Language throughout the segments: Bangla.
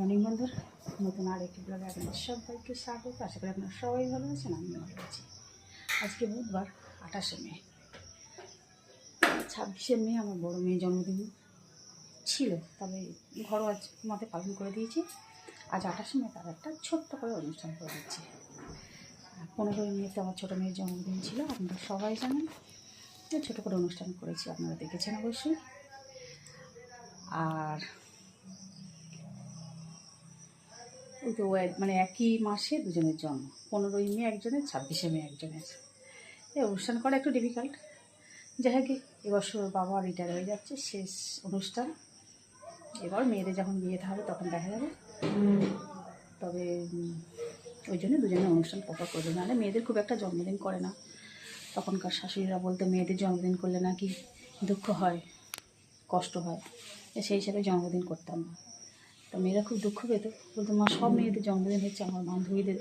মর্নিং বন্ধুরা, নতুন আরেকটি ব্লগে আপনাদের সবাইকে স্বাগত। আশা করি আপনারা সবাই ভালো আছেন আমি ভালো আছি। আজকে বুধবার, আঠাশে মে। ছাব্বিশে মে আমার বড় মেয়ের জন্মদিন ছিল, তবে ঘরোয়া মতে পালন করে দিয়েছি। আজ আঠাশে মে, তার একটা ছোট্ট করে অনুষ্ঠান করে দিচ্ছি। আর পনেরোই মেতে আমার ছোটো মেয়ের জন্মদিন ছিল, আপনারা সবাই জানেন। ছোটো করে অনুষ্ঠান করেছি, আপনারা দেখেছেন অবশ্যই। আর ওই তো মানে একই মাসে দুজনের জন্ম। পনেরোই মে একজনের, ছাব্বিশে মে একজনের। এই অনুষ্ঠান করা একটু ডিফিকাল্ট যাই হোক, এবছর বাবা রিটায়ার হয়ে যাচ্ছে, শেষ অনুষ্ঠান। এবার মেয়েদের যখন বিয়েতে হবে, তখন দেখা যাবে। তবে ওই জন্য দুজনে অনুষ্ঠান প্রপার করবে। নাহলে মেয়েদের খুব একটা জন্মদিন করে না। তখনকার শাশুড়িরা বলতে, মেয়েদের জন্মদিন করলে নাকি দুঃখ হয়, কষ্ট হয়। সেই হিসাবে জন্মদিন করতাম। না তো মেয়েরা খুব দুঃখ পেত। বলতো, মা, সব মেয়েদের জন্মদিন হচ্ছে আমার বান্ধবীদের।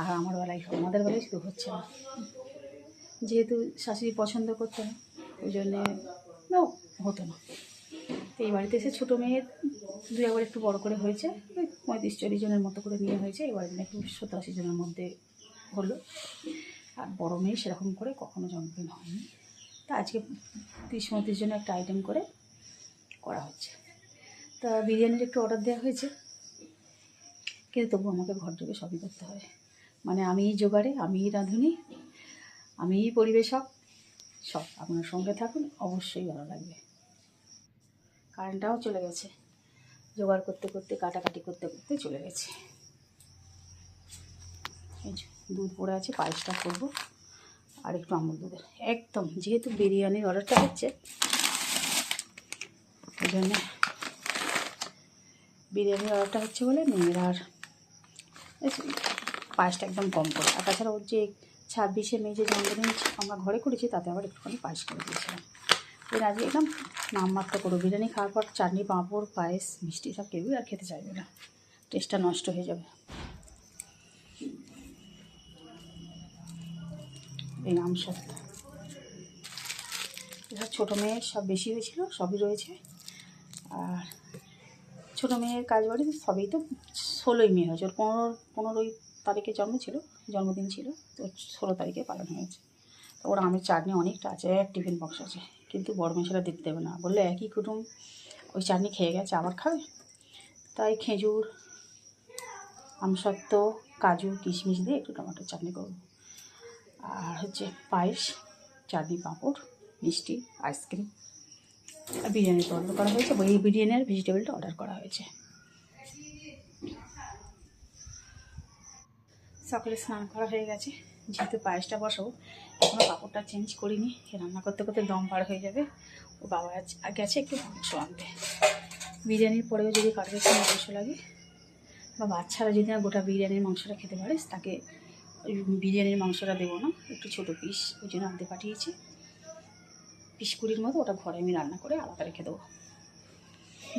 আর আমার বেলায় আমাদের বেলায় শুধু হচ্ছে না। যেহেতু শাশুড়ি পছন্দ করতো না, ওই জন্যে না, হতো না। এই বাড়িতে এসে ছোটো মেয়ের দু একবার একটু বড় করে হয়েছে, ওই পঁয়ত্রিশ চল্লিশ জনের মতো করে নিয়ে হয়েছে। এবার নাকি সত্তর আশি জনের মধ্যে হলো। আর বড় মেয়ে সেরকম করে কখনো জন্মদিন হয়নি। তা আজকে তিরিশ পঁয়ত্রিশ জনের একটা আইটেম করে করা হচ্ছে। তা বিরিয়ানির একটু অর্ডার দেওয়া হয়েছে। কিন্তু তবু আমাকে ঘর ঢুকে সবই করতে হয়। মানে আমিই জোগাড়ে আমিই রাঁধুনি আমিই পরিবেশক, সব আপনার সঙ্গে থাকুন, অবশ্যই ভালো লাগবে। কারেন্টটাও চলে গেছে। জোগাড় করতে করতে, কাটাকাটি করতে করতে চলে গেছে। এই দুধ পড়ে আছে, পায়েসটা করব, আর একটু আমুল দুধের। একদম, যেহেতু বিরিয়ানির অর্ডারটা হচ্ছে ওই জন্যে বিরিয়ানির অর্ডারটা হচ্ছে বলে মেয়ের আর পায়েসটা একদম কম করে। আর তাছাড়া ওর যে ছাব্বিশে মে যে জন্মদিন আমরা ঘরে করেছি, তাতে আবার একটুখানি পায়েস করে দিয়েছিলাম। এর আজকে একদম নামমাত্র করো বিরিয়ানি খাওয়ার পর চাটনি, পাঁপড়, পায়েস, মিষ্টি সব কেউই আর খেতে চাইবে না। টেস্টটা নষ্ট হয়ে যাবে। এই আম সত্তা ছোটো মেয়ের সব বেশি হয়েছিল, সবই রয়েছে। আর ছোটো মেয়ের কাজ বাড়ি, সবই তো ষোলোই মে হয়েছে। ওর পনেরো, পনেরোই তারিখে জন্ম ছিল, জন্মদিন ছিল, তো ষোলো তারিখে পালন হয়েছে। তো ওর আমের চাটনি অনেকটা আছে, এক টিফিন বক্স আছে, কিন্তু বড় মেশারা দিতে দেবে না। বললে একই কুটুম ওই চাটনি খেয়ে গেছে, আবার খাবে? তাই খেজুর, আমসত্ত্ব, কাজু, কিশমিশ দিয়ে একটু টমেটোর চাটনি করব। আর হচ্ছে পায়েস, চাটনি পাঁপড়, মিষ্টি, আইসক্রিম। আর বিরিয়ানি তো অর্ডার করা হয়েছে ওই বিরিয়ানির ভেজিটেবলটা অর্ডার করা হয়েছে। সকালে স্নান করা হয়ে গেছে। যেহেতু পায়েসটা বসাবো এখনও কাপড়টা চেঞ্জ করিনি। রান্না করতে করতে দম পার হয়ে যাবে। ও বাবা গেছে একটু মাংস আনতে। বিরিয়ানির পরেও যদি কারোর একটু মাংস লাগে, বা বাচ্চারা যদি না গোটা বিরিয়ানির মাংসটা খেতে পারে, তাকে বিরিয়ানির মাংসটা দেবো না। একটু ছোটো পিস ওই জন্য আনতে পাঠিয়েছি। পিস কুড়ির মতো ওটা ঘরে আমি রান্না করে আলাদা রেখে দেবো।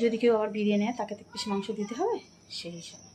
যদি কেউ আবার বিরিয়ানি নেয়, তাকে তো পিস মাংস দিতে হবে, সেই হিসাবে।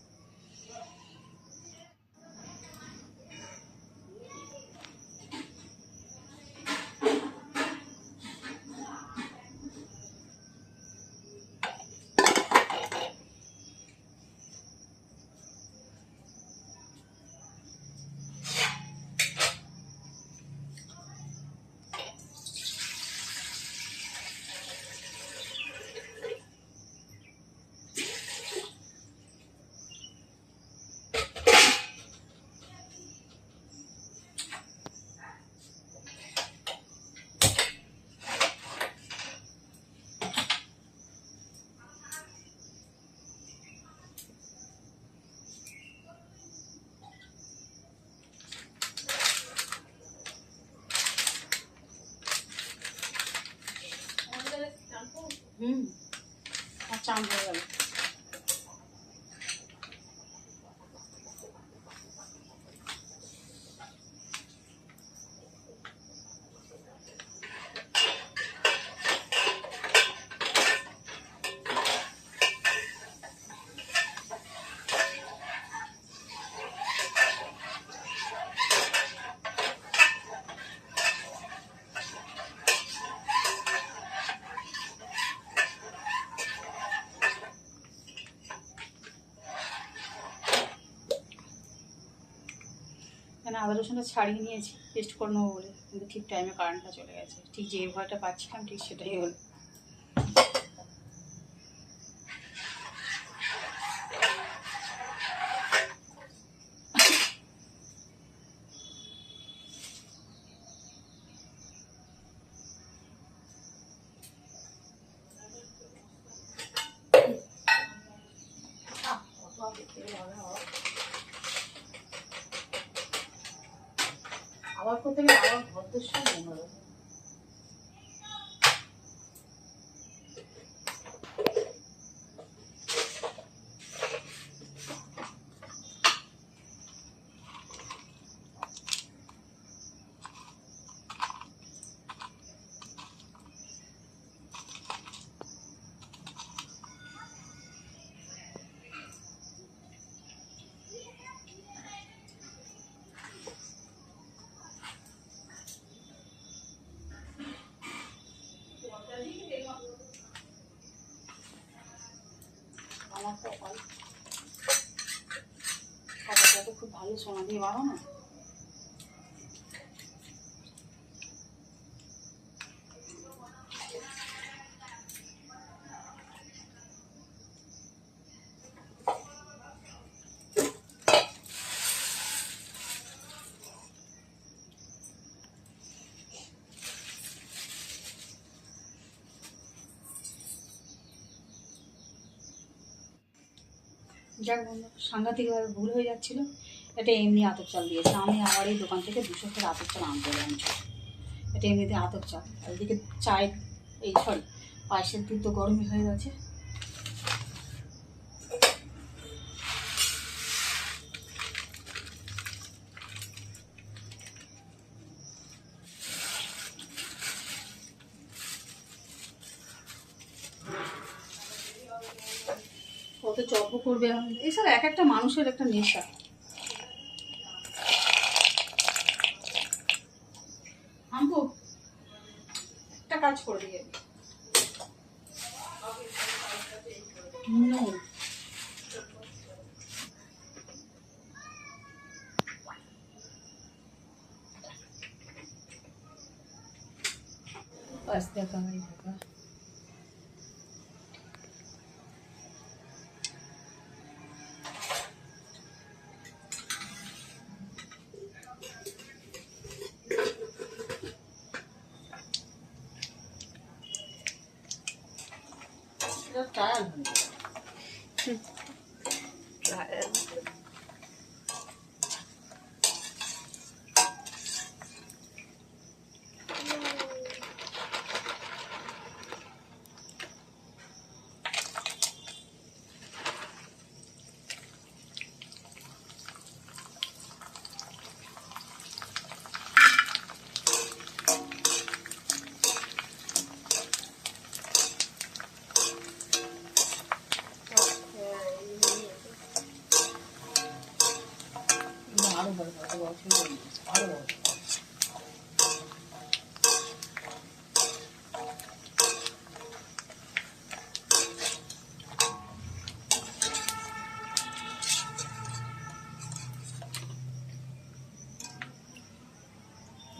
হুম আর চান হয়ে গেল আদা রসুনটা ছাড়িয়ে নিয়েছি পেস্ট করে নেব বলে। কিন্তু ঠিক টাইমে কারেন্টটা চলে গেছে। ঠিক যে ভয়টা পাচ্ছিলাম, ঠিক সেটাই হলো আবার করতে গেলে আবার ভদ্রের সঙ্গে মনে হবে আমার কপাল খাবারটা তো খুব ভালো সোনা দিয়ে বানানো যাক সাংঘাতিকভাবে ভুল হয়ে যাচ্ছিল, এটা এমনি আতপ চাল দিয়েছে আমি আবার এই দোকান থেকে দুশো করে আতর চাল আনতে গেলাম। এটা এমনিতে আতপ চাল। এদিকে চায়ের, এই সরি পায়েসের দুধ তো গরমই হয়ে গেছে। করবে এসব এক একটা মানুষের একটা নেশা। আনব একটা কাজ করে দিয়ে নুন বাস দেখা ট্রায়াল হয়ে আরও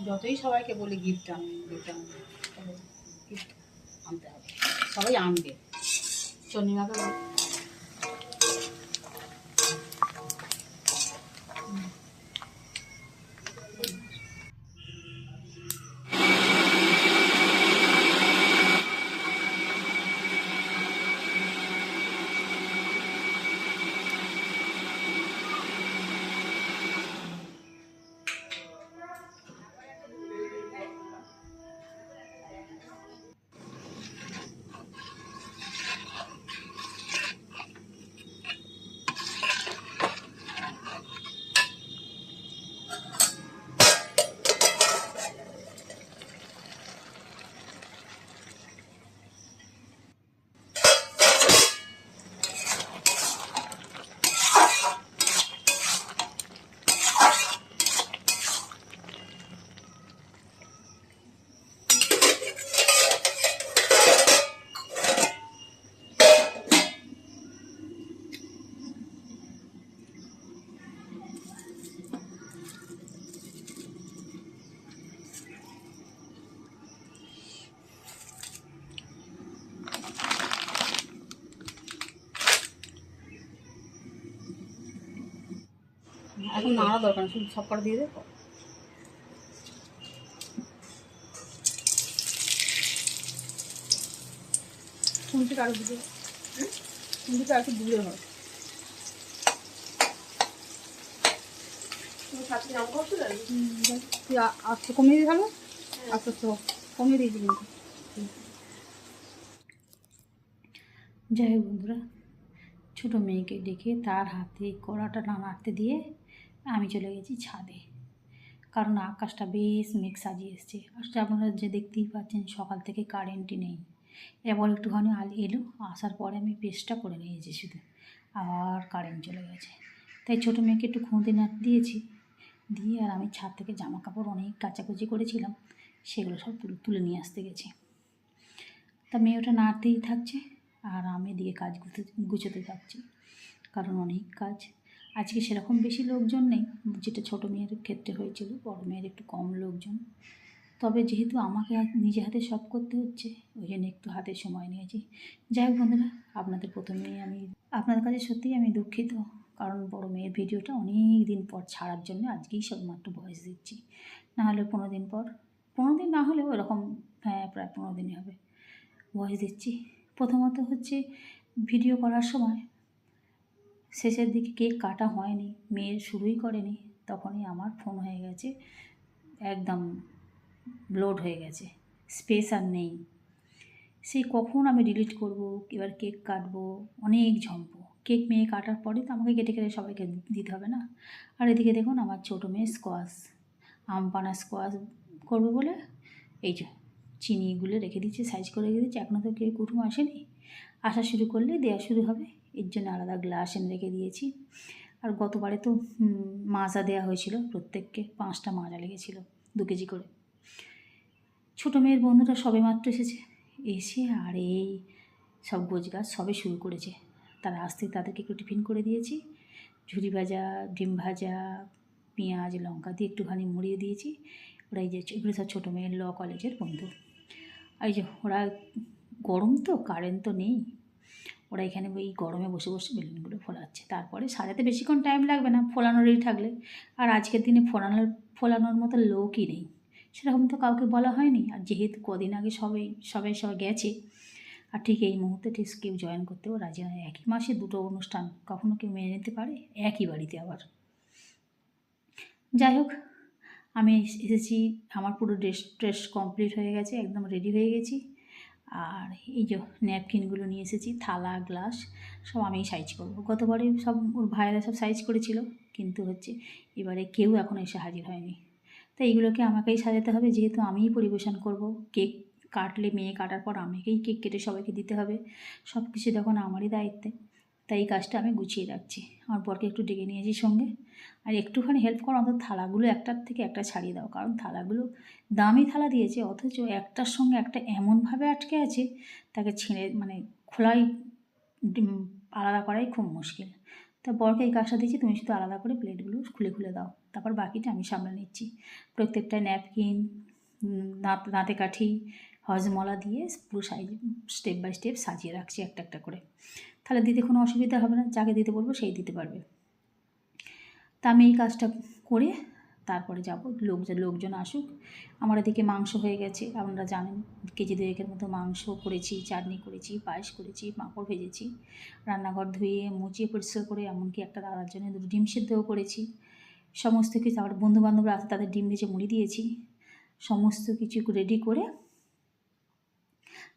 যতই সবাইকে বলি গিফট আনুন গিফট আনুন গিফট আনতে হবে সবাই আনবে। চন্ডিমাকে এখন নাড়া দরকার শুধু সব করে দিয়ে দেবো। আরও দূরে শুনতে আর একটু দূরে হয়। আস্তে কমিয়ে দিয়ে তাহলে আস্তে আস্তে কমিয়ে দিয়েছি কিন্তু যাই হোক বন্ধুরা ছোটো মেয়েকে ডেকে তার হাতে কড়াটা না নাড়তে দিয়ে আমি চলে গেছি ছাদে। কারণ আকাশটা বেশ মেঘ সাজিয়ে এসছে। আসলে আপনারা যে দেখতেই পাচ্ছেন, সকাল থেকে কারেন্টই নেই। এবার একটুখানি আল এলো, আসার পরে আমি পেস্টটা করে নিয়েছি শুধু। আবার কারেন্ট চলে গেছে। তাই ছোটো মেয়েকে একটু খুঁতে নাড় দিয়েছি। দিয়ে আর আমি ছাদ থেকে জামা কাপড় অনেক কাচাকুচি করেছিলাম, সেগুলো সব তুলে নিয়ে আসতে গেছি। তা মেয়ে ওটা নাড়তেই থাকছে, আর আমি দিয়ে কাজ গুছোতে থাকছি কারণ অনেক কাজ। আজকে সেরকম বেশি লোকজন নেই, যেটা ছোটো মেয়ের ক্ষেত্রে হয়েছিল, বড় মেয়ের একটু কম লোকজন। তবে যেহেতু আমাকে নিজে হাতে সব করতে হচ্ছে, ওই জন্য একটু হাতে সময় নিয়েছি। যাই হোক বন্ধুরা, আপনাদের প্রথমেই আমি, আপনাদের কাছে সত্যিই আমি দুঃখিত, কারণ বড় মেয়ের ভিডিওটা অনেক দিন পর ছাড়ার জন্য আজকেই সবমাত্র ভয়েস দিচ্ছি। না হলে পনেরো দিন পর পনেরো দিন না হলেও এরকম হ্যাঁ প্রায় পনেরো দিনই হবে ভয়েস দিচ্ছি। প্রথমত হচ্ছে ভিডিও করার সময় শেষের দিকে কেক কাটা হয়নি, মেয়ের শুরুই করেনি, তখনই আমার ফোন হয়ে গেছে, একদম লোড হয়ে গেছে স্পেস আর নেই। সেই কখন আমি ডিলিট করব, এবার কেক কাটবো, অনেক ঝম্প। কেক মেয়ে কাটার পরে তো আমাকে কেটে কেটে সবাইকে দিতে হবে না। আর এদিকে দেখুন আমার ছোটো মেয়ে স্কোয়াশ আম পানা স্কোয়াশ করব বলে, এই যে চিনিগুলো রেখে দিচ্ছি সাইজ করে রেখে দিচ্ছি এখনও তো কেউ কুটুম আসেনি। আসা শুরু করলে দেওয়া শুরু হবে। এর জন্য আলাদা গ্লাস এনে রেখে দিয়েছি। আর গতবারে তো মাজা দেওয়া হয়েছিল, প্রত্যেককে পাঁচটা মাজা লেগেছিল, দু কেজি করে। ছোটো মেয়ের বন্ধুরা সবে মাত্র এসেছে। এসে আর এই সব গোছগাছ সবে শুরু করেছে। তারা আসতে তাদেরকে একটু টিফিন করে দিয়েছি। ঝুরি ভাজা, ডিম ভাজা, পেঁয়াজ, লঙ্কা দিয়ে একটুখানি মুড়িয়ে দিয়েছি। ওরা এই যে এগুলো সব ছোটো মেয়ের ল, কলেজের বন্ধু। আর এই যে ওরা গরম তো কারেন্ট তো নেই। ওরা এখানে ওই গরমে বসে বসে বেলুনগুলো ফোলাচ্ছে। তারপরে সাজাতে বেশিক্ষণ টাইম লাগবে না, ফোলানোরই থাকলে। আর আজকের দিনে ফোলানোর ফোলানোর মতো লোকই নেই। সেরকম তো কাউকে বলা হয়নি। আর যেহেতু কদিন আগে সবাই সবাই সবাই গেছে, আর ঠিক এই মুহূর্তে ঠিক কেউ জয়েন করতেও রাজি নয় একই মাসে দুটো অনুষ্ঠান কখনো কেউ মেনে নিতে পারে? একই বাড়িতে আবার। যাই হোক, আমি এসেছি, আমার পুরো ড্রেস ড্রেস কমপ্লিট হয়ে গেছে, একদম রেডি হয়ে গেছি। আর এই যে ন্যাপকিনগুলো নিয়ে এসেছি, থালা গ্লাস সব আমি সাইজ করব। গতবারে সব ওর ভাইয়েরা সব সাইজ করেছিল, কিন্তু হচ্ছে এবারে কেউ এখন এসে হাজির হয়নি। তাই এইগুলোকে আমাকেই সাজাতে হবে, যেহেতু আমিই পরিবেশন করব। কেক কাটলে, মেয়ে কাটার পর আমাকেই কেক কেটে সবাইকে দিতে হবে। সব কিছু তখন আমারই দায়িত্বে। তাই এই কাজটা আমি গুছিয়ে রাখছি। আমার বরকে একটু ডেকে নিয়েছি সঙ্গে। আর একটুখানি হেল্প করো, অন্তত থালাগুলো একটার থেকে একটা ছাড়িয়ে দাও। কারণ থালাগুলো দামি থালা দিয়েছে, অথচ একটার সঙ্গে একটা এমনভাবে আটকে আছে, তাকে ছিঁড়ে মানে খোলাই আলাদা করাই খুব মুশকিল। তা বরকে এই কাজটা দিয়েছি, তুমি শুধু আলাদা করে প্লেটগুলো খুলে খুলে দাও। তারপর বাকিটা আমি সামলে নিচ্ছি। প্রত্যেকটা ন্যাপকিন দাঁত দাঁতে কাঠি, হজমলা দিয়ে পুরো সাইজ স্টেপ বাই স্টেপ সাজিয়ে রাখছি একটা একটা করে। তাহলে দিতে কোনো অসুবিধা হবে না, যাকে দিতে বলব সেই দিতে পারবে। তা আমি এই কাজটা করে তারপরে যাব। লোক লোকজন আসুক। আমার এদিকে মাংস হয়ে গেছে, আপনারা জানেন, কেজি দুয়েকের মতো মাংস করেছি, চাটনি করেছি, পায়েস করেছি, পাঁপড় ভেজেছি, রান্নাঘর ধুয়ে, মুছিয়ে পরিষ্কার করে, এমনকি একটা দাদার জন্য দুটো ডিম সেদ্ধও করেছি। সমস্ত কিছু আমার বন্ধু বান্ধবরা আছে, তাদের ডিম ভেজে মুড়ি দিয়েছি। সমস্ত কিছু রেডি করে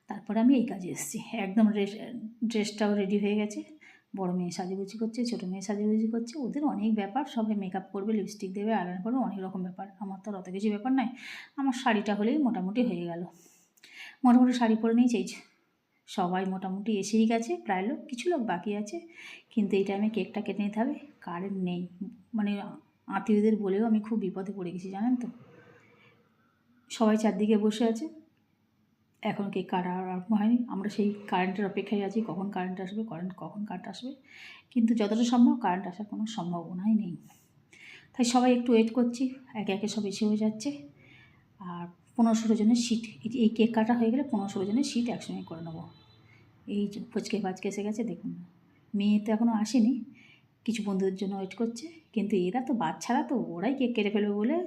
তারপরে আমি এই কাজে এসেছি। একদম ড্রেস ড্রেসটাও রেডি হয়ে গেছে। বড় মেয়ে সাজুগুজি করছে, ছোটো মেয়ে সাজুগুজি করছে। ওদের অনেক ব্যাপার, সবাই মেকআপ করবে লিপস্টিক দেবে আয়লাইনার করবে, অনেক রকম ব্যাপার। আমার তো অত কিছু ব্যাপার নয়। আমার শাড়িটা হলেই মোটামুটি হয়ে গেল। মোটামুটি শাড়ি পরে নিয়ে চাইছে সবাই মোটামুটি এসেই গেছে, প্রায় লোক, কিছু লোক বাকি আছে। কিন্তু এই টাইমে কেকটা কেটে নিতে হবে। কারেন্ট নেই। মানে আত্মীয়দের বলেও আমি খুব বিপদে পড়ে গেছি, জানেন তো? সবাই চারদিকে বসে আছে। এখন কাটা আরম্ভ হয়নি? আমরা সেই কারেন্টের অপেক্ষায় আছি, কখন কারেন্ট আসবে কারেন্ট কখন কারেন্ট আসবে। কিন্তু যতটা সম্ভব কারেন্ট আসার কোনো সম্ভাবনাই নেই। তাই সবাই একটু ওয়েট করছি, একে একে সব এসে হয়ে যাচ্ছে। আর পনেরো ষোলো জনের সিট এই কেক কাটা হয়ে গেলে পনেরো ষোলো জনের সিট একসঙ্গে করে নেব। এই ফচকে ফাচকে এসে গেছে, দেখুন। মেয়ে তো এখনও আসেনি, কিছু বন্ধুদের জন্য ওয়েট করছে। কিন্তু এরা তো বাচ্চারা তো ওরাই কেক কেটে ফেলবে বলে,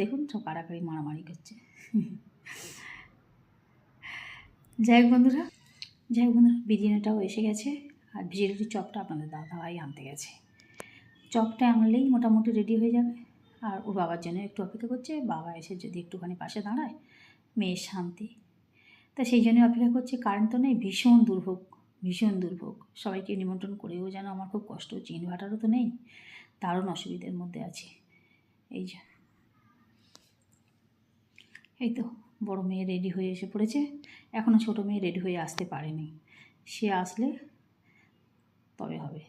দেখুন সব কাড়াকাড়ি মারামারি করছে। যাই হোক বন্ধুরা, যাই হোক বন্ধুরা, বিরিয়ানিটাও এসে গেছে। আর বিরিয়ানির চপটা আপনাদের দাদা ভাই আনতে গেছে। চপটা আনলেই মোটামুটি রেডি হয়ে যাবে। আর ওর বাবার জন্য একটু অপেক্ষা করছে। বাবা এসে যদি একটুখানি পাশে দাঁড়ায়, মেয়ের শান্তি। তা সেই জন্য অপেক্ষা করছে। কারেন্ট তো নেই, ভীষণ দুর্ভোগ ভীষণ দুর্ভোগ। সবাইকে নিমন্ত্রণ করেও যেন আমার খুব কষ্ট হচ্ছে ইনভার্টারও তো নেই, দারুণ অসুবিধার মধ্যে আছে। এই যে। এই তো। বড় মেয়ে রেডি হয়ে এসে পড়েছে। এখনও ছোট মেয়ে রেডি হয়ে আসতে পারেনি। সে আসলে তবে হবে।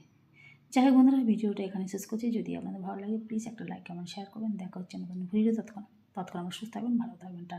যাই হোক বন্ধুরা, ভিডিওটা এখানে শেষ করছি। যদি আপনাদের ভালো লাগে প্লিজ একটা লাইক কমেন্ট শেয়ার করবেন। দেখা হচ্ছে নতুন ভিডিও তৎক্ষণ তৎক্ষণ আমার সুস্থ থাকবেন, ভালো থাকবেন, টাটা।